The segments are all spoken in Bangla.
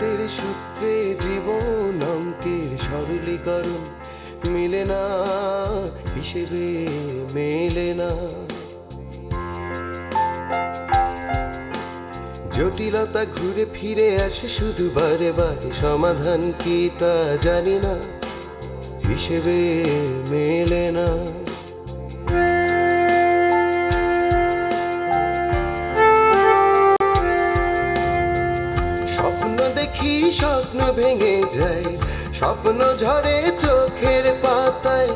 গণিতের সূত্রে জীবন অঙ্কের সরলীকরণ। মিলে না, হিসেবে মেলে না। জটিলতা ঘুরে ফিরে আসে শুধু বারে বারে, সমাধান কি তা জানি না, হিসেবে মেলে না। স্বপ্ন ভেঙে যায়, স্বপ্ন ঝরে চোখের পাতায়,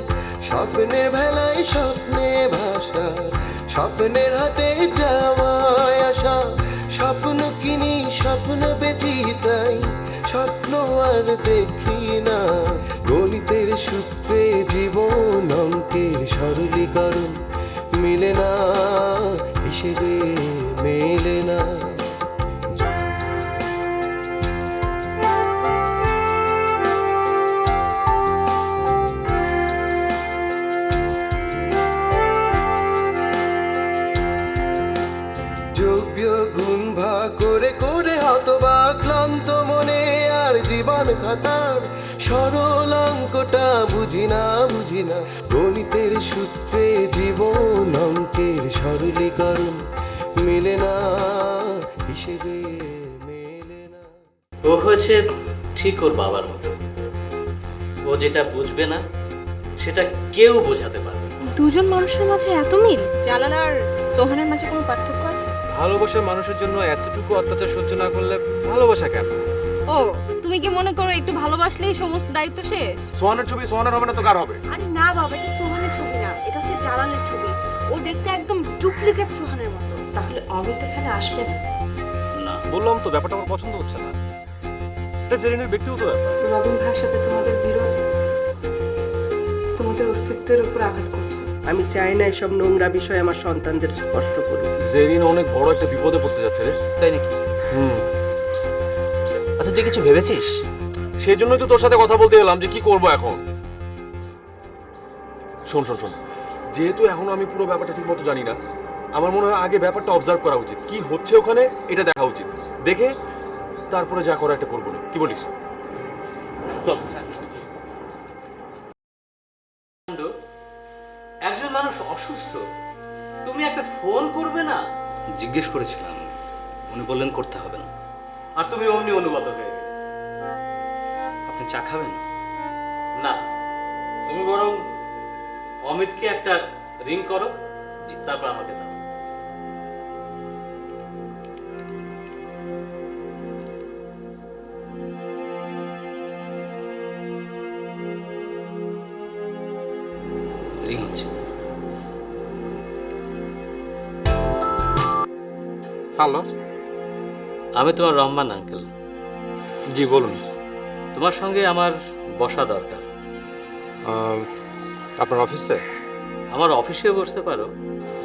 স্বপ্নের ভেলায় স্বপ্নে ভাষা স্বপ্নের হাতে যাওয়ায় আসা, স্বপ্ন কিনি, স্বপ্ন বেচি তাই, স্বপ্ন আর দেখি না। গণিতের সূত্রে জীবন অঙ্কের সরলীকরণ, মিলে না, হিসেবে মেলে না। বুঝি না বুঝি না। গণিতের সূত্রে জীবন অঙ্কের সরলীকরণ মিলে না হিসেবে মেলে না। ও হয়েছে ঠিক ওর বাবার মতো। ও যেটা বুঝবে না সেটা কেউ বোঝাতে পারবে না। দুজন মানুষের মাঝে এত মিল? জালাল আর সোহানের মাঝে কোনো পার্থক্য আছে? ভালোবাসার মানুষের জন্য এতটুকু অত্যাচার সহ্য না করলে ভালোবাসা কেন? ও তুমি কি মনে করো একটু ভালোবাসলেই সমস্ত দায়িত্ব শেষ? সোহানের ছবি সোহানের হবে না তো কার হবে? আরে না বাবা এটা সোহানের ছবি না এটা হচ্ছে জালালের ছবি। ও দেখতে একদম ডুপ্লিকেট সোহানের মতো। তাহলে অমিত এখানে আসবে না? না বললাম তো ব্যাপারটা আমার পছন্দ হচ্ছে না। এটা জেরিনের ব্যক্তিগত ব্যাপার। রবিন ভাইয়ের সাথে তোমাদের বিরোধ তোমাদের অস্তিত্বের উপর আঘাত করছে। আমি চাই না এসব নোংরা বিষয় আমার সন্তানদের স্পষ্ট করুক। জেরিন অনেক বড় একটা বিপদে পড়তে যাচ্ছে রে। তাই নাকি? হুম। আচ্ছা তুই কিছু ভেবেছিস? সেই জন্যই তো তোর সাথে কথা বলতে এলাম যে কি করব এখন। শোন শোন শোন। যেহেতু এখনও আমি পুরো ব্যাপারটা ঠিক মতো জানি না আমার মনে হয় আগে ব্যাপারটা অবজার্ভ করা উচিত। কি হচ্ছে ওখানে এটা দেখা উচিত। দেখে তারপরে যা করা একটা করব না। কি বলিস? চল। একজন মানুষ অসুস্থ তুমি একটা ফোন করবে না? জিজ্ঞেস করেছিলাম। উনি বললেন করতে হবে না। আর তুমি অমনি অনুগত হয়ে গেলে। আপনি চা খাবেন? না তুমি বরং অমিতকে একটা রিং করো তারপর আমাকে দাও। রিং হচ্ছে হ্যালো। আমি তোমার রহমান আঙ্কেল জি বলুন। তোমার সঙ্গে আমার বসা দরকার। আপনার অফিসে? আমার অফিসে বসতে পারো।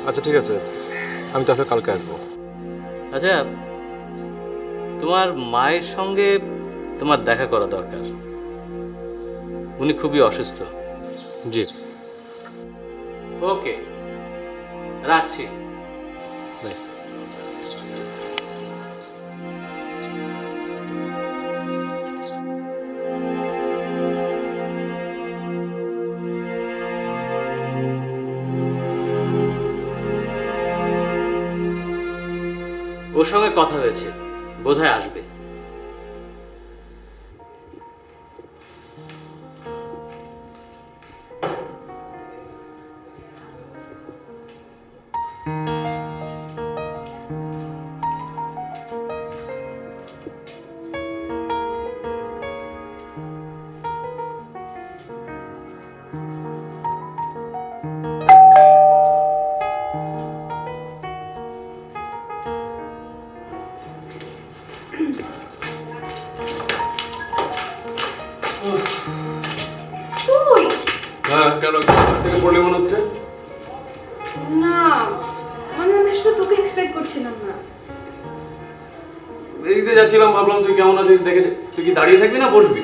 আচ্ছা ঠিক আছে। আমি তাহলে কালকে আসব। আচ্ছা তোমার মায়ের সঙ্গে তোমার দেখা করা দরকার। উনি খুবই অসুস্থ। জি। ওকে রাখছি। ওর সঙ্গে কথা হয়েছে বোধহয় আসবে। হ্যাঁ কেন? থেকে পড়লে মনে হচ্ছে? না মানে আমি আসলে তোকে এক্সপেক্ট করছিলাম না। এদিকে যাচ্ছিলাম ভাবলাম তুই কেমন আছিস দেখে তুই কি দাঁড়িয়ে থাকবি না বসবি?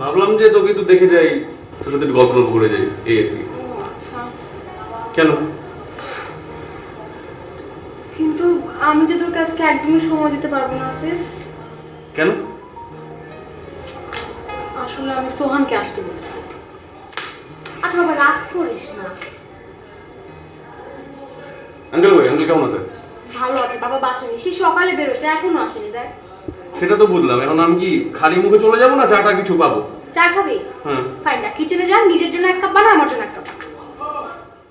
ভাবলাম যে তোকে একটু দেখে যাই তোর সাথে একটু গল্প করে যাই এই আর কি। আচ্ছা। কেন? কিন্তু আমি যে তোর কাছকে একদমই সময় দিতে পারব না আসিফ। কেন? আসলে আমি সোহানকে আসতে বলছি। আচ্ছা বাবা রাগ করিস না। আঙ্কেল ভাই আঙ্কেল কেমন আছে? ভালো আছে। বাবা বাসা নেই। সে সকালে বেরোচ্ছে এখনও আসেনি দেখ। সেটা তো বুঝলাম। এখন আমি কি খালি মুখে চলে যাব না চাটা কিছু পাবো? চা খাবি? হ্যাঁ। ফাইন না কিচেনে যা নিজের জন্য এক কাপ বানা আমার জন্য এক কাপ।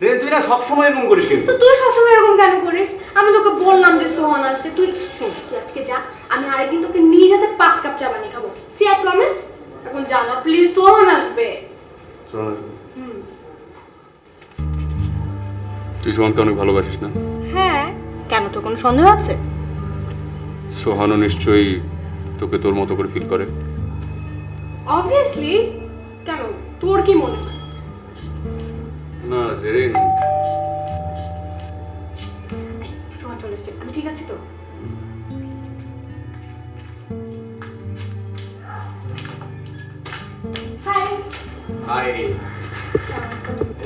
যে তুই না সবসময় এরকম করিস কিন্তু। তো তুই সবসময় এরকম কেন করিস? আমি তোকে বললাম যে সোহান আসছে। তুই শোন তুই আজকে যা আমি আরেকদিন তোকে নিজ হাতে পাঁচ কাপ চা বানিয়ে খাব। সি আই প্রমিস এখন যা না প্লিজ সোহান আসবে। সোহান আসবে। তুই সোহানকে অনেক ভালোবাসিস না? হ্যাঁ কেন তো কোনো সন্দেহ আছে? সোহানও নিশ্চয়ই তোকে তোর মতো করে ফিল করে। অবভিয়াসলি কেন? তোর কি মনে হয়? না জেরিন সোহান চলে এসছে। আমি ঠিক আছি তো? হাই।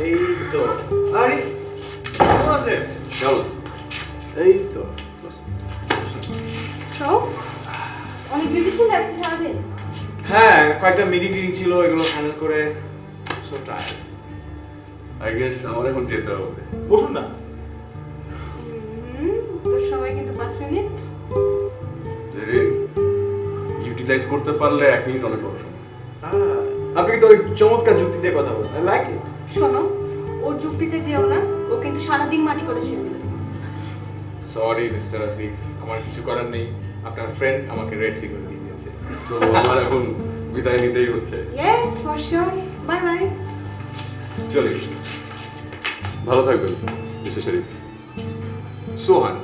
এই তো আরে কেমন আছে কেমন? এই তো অনেক বিজি ছিল আজকে সারাদিন। হ্যাঁ কয়েকটা মিটিং টিটিং ছিল এগুলো ফাইনাল করে সো টায়ার্ড আই গেস আমার এখন যেতে হবে। বসুন না। কিন্তু মিনিট। ইউটিলাইজ করতে পারলে এক মিনিট অনেক বড় সময়। আহ, আপনি কিন্তু অনেক চমৎকার যুক্তি দিয়ে কথা বলেন আই লাইক ইট শোনো ওর যুক্তিতে যেও না ও কিন্তু সারাদিন মাটি করে ছেড়ে দিবে। সরি মিস্টার আসিফ আমার কিছু করার নেই। আপনার ফ্রেন্ড আমাকে রেড সিগন্যাল দিয়ে দিয়েছে। সো আমার এখন বিদায় নিতেই হচ্ছে। Yes for sure bye bye চলি। ভালো থাকবেন মিস্টার শরীফ সোহান।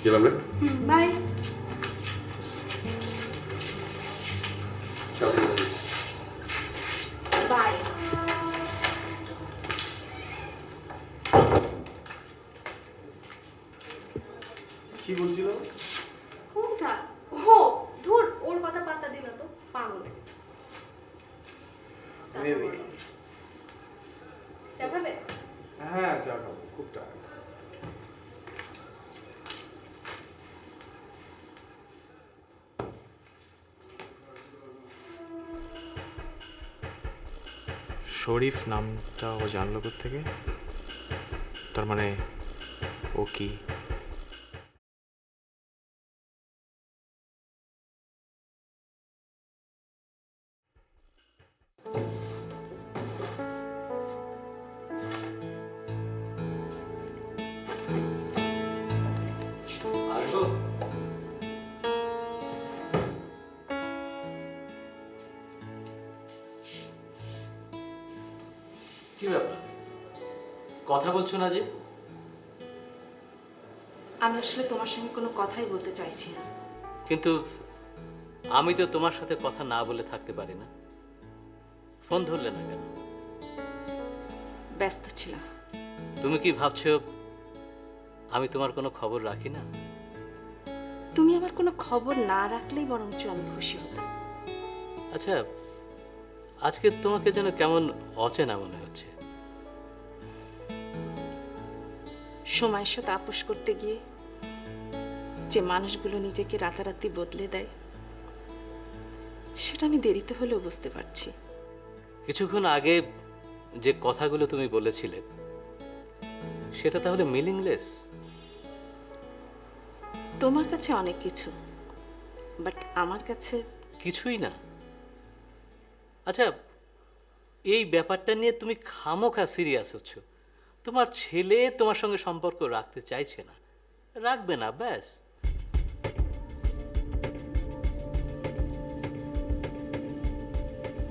কি বলবেন বাই বাই কি বলছিল? কোনটা? ও ধুর ওর কথা পাত্তা দিল তো পাগল। চা খাবে? হ্যাঁ চা খাব খুব টায়ার্ড। শরীফ নামটা ও জানলো থেকে তার মানে ও কি? কি ব্যাপার? কথা বলছো না যে? আমি আসলে তোমার সঙ্গে কোনো কথাই বলতে চাইছি না। কিন্তু আমি তো তোমার সাথে কথা না বলে থাকতে পারি না। ফোন ধরলে না কেন? ব্যস্ত ছিলাম। তুমি কি ভাবছ আমি তোমার কোনো খবর রাখি না? তুমি আমার কোনো খবর না রাখলেই বরঞ্চ আমি খুশি হতাম। আচ্ছা আজকে তোমাকে যেন কেমন অচেনা মনে হচ্ছে। সময়ের সাথে আপোষ করতে গিয়ে যে মানুষগুলো নিজেকে রাতারাতি বদলে দেয় সেটা আমি দেরিতে হলেও বুঝতে পারছি। কিছুক্ষণ আগে যে কথাগুলো তুমি বলেছিলে সেটা তাহলে মিনিংলেস তোমার কাছে অনেক কিছু বাট আমার কাছে কিছুই না। আচ্ছা এই ব্যাপারটা নিয়ে তুমি খামোখা সিরিয়াস হচ্ছ। তোমার ছেলে তোমার সঙ্গে সম্পর্ক রাখতে চাইছে না। রাখবে না, ব্যাস।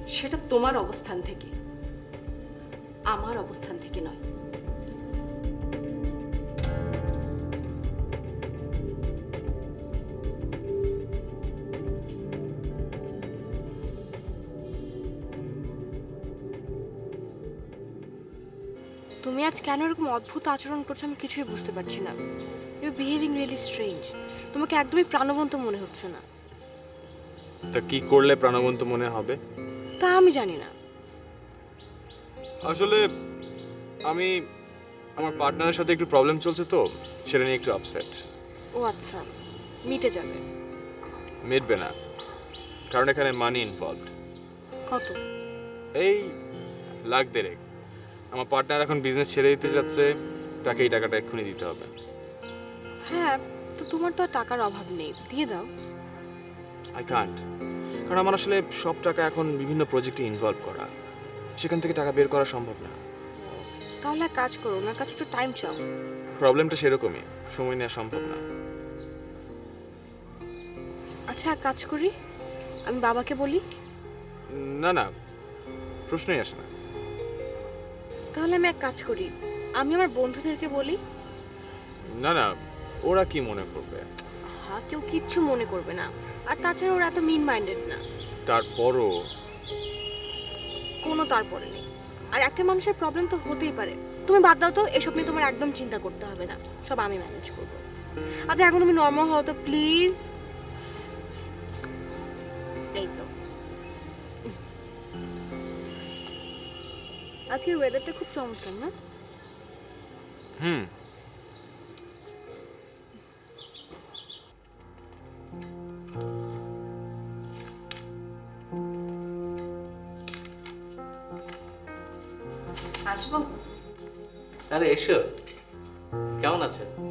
সেটা তোমার অবস্থান থেকে। আমার অবস্থান থেকে নয়। তুমি আজ কেন এরকম অদ্ভুত আচরণ করছ আমি কিছুই বুঝতে পারছি না। ইউ বিহেভিং রিয়েলি স্ট্রেঞ্জ তোমাকে একদমই প্রাণবন্ত মনে হচ্ছে না। তা কি করলে প্রাণবন্ত মনে হবে? তা আমি জানি না। আসলে আমি আমার পার্টনারের সাথে একটু প্রবলেম চলছে তো সেটা নিয়ে একটু আপসেট ও আচ্ছা মিটে যাবে। মিটবে না কারণ এখানে মানি ইনভলভড কত? এই লাখ দেড়েক। আমার পার্টনার এখন বিজনেস ছেড়ে দিতে যাচ্ছে তাকে এই টাকাটা এক্ষুনি দিতে হবে। হ্যাঁ তো তোমার তো আর টাকার অভাব নেই দিয়ে দাও। আই কান্ট কারণ আমার আসলে সব টাকা এখন বিভিন্ন প্রজেক্টে ইনভলভ করা। সেখান থেকে টাকা বের করা সম্ভব না। তাহলে এক কাজ করো ওনার কাছে একটু টাইম চাও। প্রবলেমটা সেরকমই সময় নেওয়া সম্ভব না। আচ্ছা এক কাজ করি আমি বাবাকে বলি। না না প্রশ্নই আসে না। তাহলে আমি এক কাজ করি। আমি আমার বন্ধুদেরকে বলি। না না ওরা কি মনে করবে? হ্যাঁ কেউ কিচ্ছু মনে করবে না। আর তাছাড়া ওরা এত মিন মাইন্ডেড না। তারপরও? কোনো তারপরে নেই। আর একটা মানুষের প্রবলেম তো হতেই পারে। তুমি বাদ দাও তো এসব নিয়ে তোমার একদম চিন্তা করতে হবে না। সব আমি ম্যানেজ করব। আচ্ছা এখন তুমি নর্মাল হও তো প্লিজ আজকের ওয়েদারটা খুব চমৎকার না? হুম। আসব। আরে এসো। কেমন আছেন?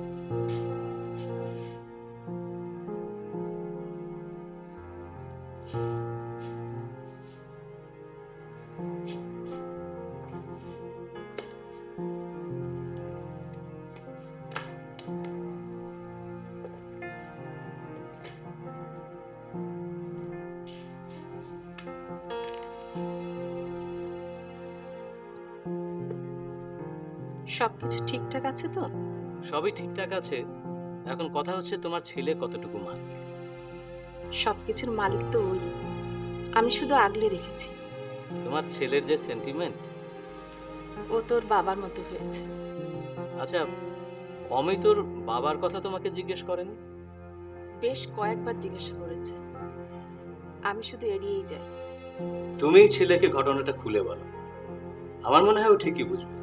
সব কিছু ঠিকঠাক আছে তো? সবই ঠিকঠাক আছে। এখন কথা হচ্ছে তোমার ছেলে কতটুকু মানবে? সব কিছুর মালিক তো ওই। আমি শুধু আগলে রেখেছি। তোমার ছেলের যে সেন্টিমেন্ট ও তোর বাবার মতো হয়েছে। আচ্ছা অমিতর বাবার কথা তোমাকে জিজ্ঞেস করেনি? বেশ কয়েকবার জিজ্ঞাসা করেছে। আমি শুধু এড়িয়েই যাই। তুমিই ছেলেকে ঘটনাটা খুলে বলো। আমার মনে হয় ও ঠিকই বুঝবে।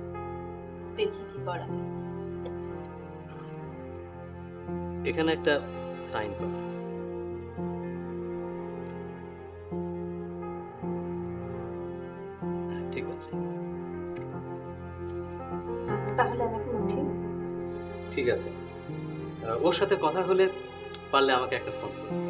দেখি কি করা যায়। এখানে একটা সাইন করো। হ্যাঁ, ঠিক আছে। তাহলে আমি এখন উঠি। ঠিক আছে। ওর সাথে কথা হলে পারলে আমাকে একটা ফোন করো।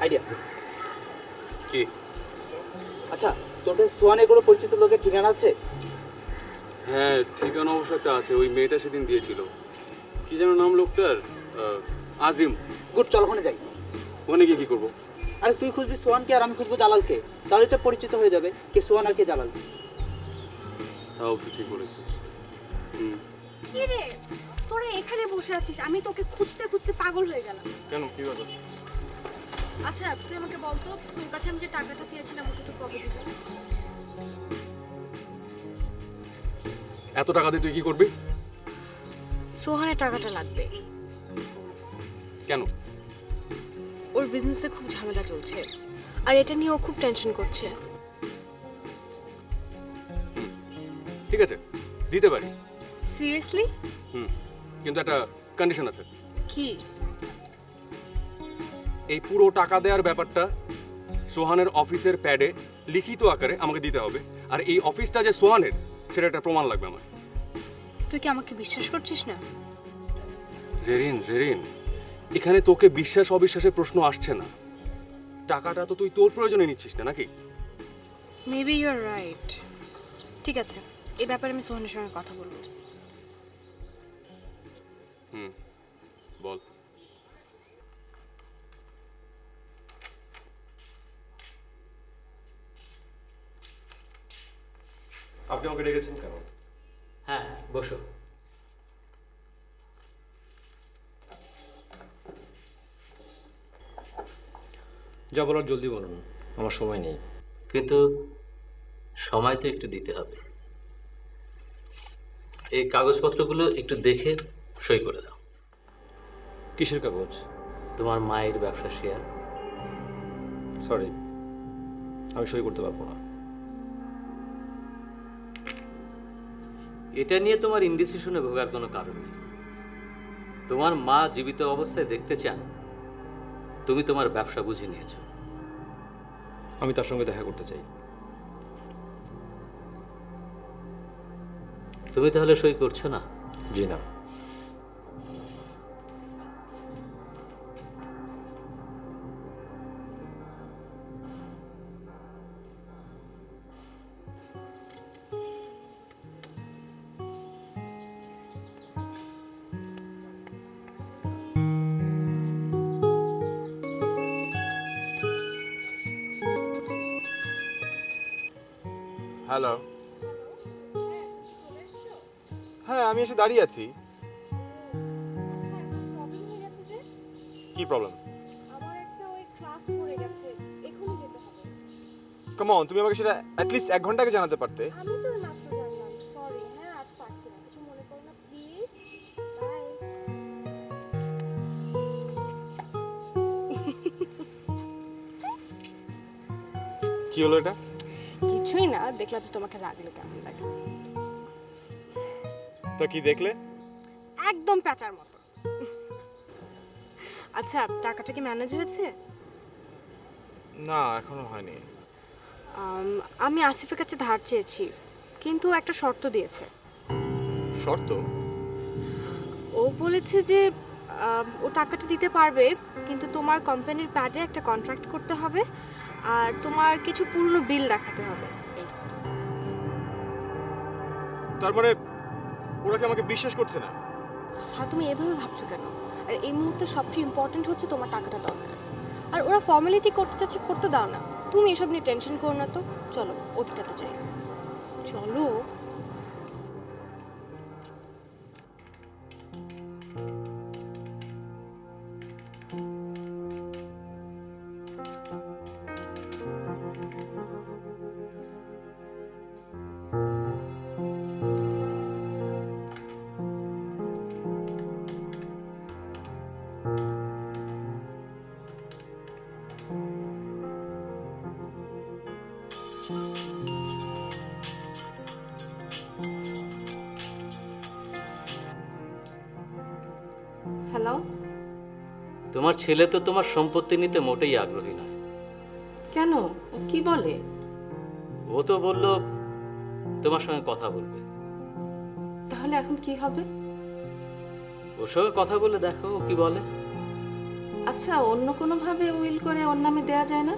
আইডিয়া কি? আচ্ছা তোর কাছে সোয়ানের কোনো পরিচিত লোকের ঠিকানা আছে? হ্যাঁ ঠিকানা অবশ্য একটা আছে ওই মেয়েটা সেদিন দিয়েছিল। কি যেন নাম লোকটার? আহ, আজিম। গুড চল ওখানে যাই। ওখানে গিয়ে কি করব? আরে তুই খুঁজবি সোহানকে আর আমি খুঁজবো জালালকে। তাহলে তো পরিচিত হয়ে যাবে কে সোহান আর কে জালাল। তা অবশ্য ঠিক বলেছিস। হুম। কি রে? তোরা এখানে বসে আছিস আমি তোকে খুঁজতে খুঁজতে পাগল হয়ে গেলাম। কেন? কি কথা আচ্ছা তুই আমাকে বলতো তোর কাছে আমি যে টাকাটা চেয়েছিলাম ওটা তুই কবে দিবি? এত টাকা দিয়ে তুই কি করবি? সোহানের টাকাটা লাগবে। কেন? ওর বিজনেসে খুব ঝামেলা চলছে আর এটা নিয়ে ও খুব টেনশন করছে। ঠিক আছে দিতে পারি। সিরিয়াসলি হুম কিন্তু একটা কন্ডিশন আছে। কি? এই পুরো টাকা দেওয়ার ব্যাপারটা সোহানের অফিসের প্যাডে লিখিত আকারে আমাকে দিতে হবে। আর এই অফিসটা যে সোহানের সেটা একটা প্রমাণ লাগবে আমার। তুই কি আমাকে বিশ্বাস করছিস না? জেরিন জেরিন এখানে তোকে বিশ্বাস অবিশ্বাসের প্রশ্ন আসছে না। টাকাটা তো তুই তোর প্রয়োজনে নিচ্ছিস না নাকি? মেবি ইউ আর রাইট ঠিক আছে এই ব্যাপারে আমি সোহানের সঙ্গে কথা বলব। হুম। আপনি আমাকে ডেকেছেন কেন? হ্যাঁ বসো। যা বলার জলদি বলুন আমার সময় নেই। কিন্তু সময় তো একটু দিতে হবে। এই কাগজপত্রগুলো একটু দেখে সই করে দাও। কিসের কাগজ? তোমার মায়ের ব্যবসা শেয়ার। সরি আমি সই করতে পারব না। এটা নিয়ে তোমার ইনডিসিশনে ভোগার কোনো কারণ নেই। তোমার মা জীবিত অবস্থায় দেখতে চান তুমি তোমার ব্যবসা বুঝে নিয়েছ। আমি তার সঙ্গে দেখা করতে চাই। তুমি তাহলে সই করছ না? জি না। হ্যালো হ্যাঁ আমি এসে দাঁড়িয়ে আছি। কি প্রবলেম আমার একটা ওই ক্লাস পড়ে গেছে এখনই যেতে হবে কমন তুমি আমাকে সেটা অ্যাটলিস্ট এক ঘণ্টা আগে জানাতে পারতে। আমি তো মাত্র জানলাম সরি হ্যাঁ আজ পারছি না কিছু মনে করো না প্লিজ বাই কি হলো এটা? কিছুই না দেখলাম যে তোমাকে রাগলে কেমন লাগে। তা কি দেখলে? একদম প্যাচার মতো। আচ্ছা টাকাটা কি ম্যানেজ হয়েছে? না এখনও হয়নি। আমি আসিফের কাছে ধার চেয়েছি কিন্তু একটা শর্ত দিয়েছে। শর্ত? ও বলেছে যে ও টাকাটা দিতে পারবে কিন্তু তোমার কোম্পানির প্যাডে একটা কন্ট্রাক্ট করতে হবে আর তোমার কিছু পুরনো বিল দেখাতে হবে। তার মানে ওরা কি আমাকে বিশ্বাস করছে না? হ্যাঁ তুমি এভাবে ভাবছ কেন? আর এই মুহূর্তে সবচেয়ে ইম্পর্টেন্ট হচ্ছে তোমার টাকাটা দরকার। আর ওরা ফর্মালিটি করতে চাচ্ছে, করতে দাও না। তুমি এসব নিয়ে টেনশন করো না তো। চলো, অতিটাতে যাই। চলো। হ্যালো তোমার ছেলে তো তোমার সম্পত্তি নিতে মোটেই আগ্রহী নয়। কেন? ও কি বলে? ও তো বলল তোমার সঙ্গে কথা বলবে। তাহলে এখন কি হবে? ওর সঙ্গে কথা বলে দেখো ও কি বলে। আচ্ছা অন্য কোনো ভাবে উইল করে ওর নামে দেয়া যায় না?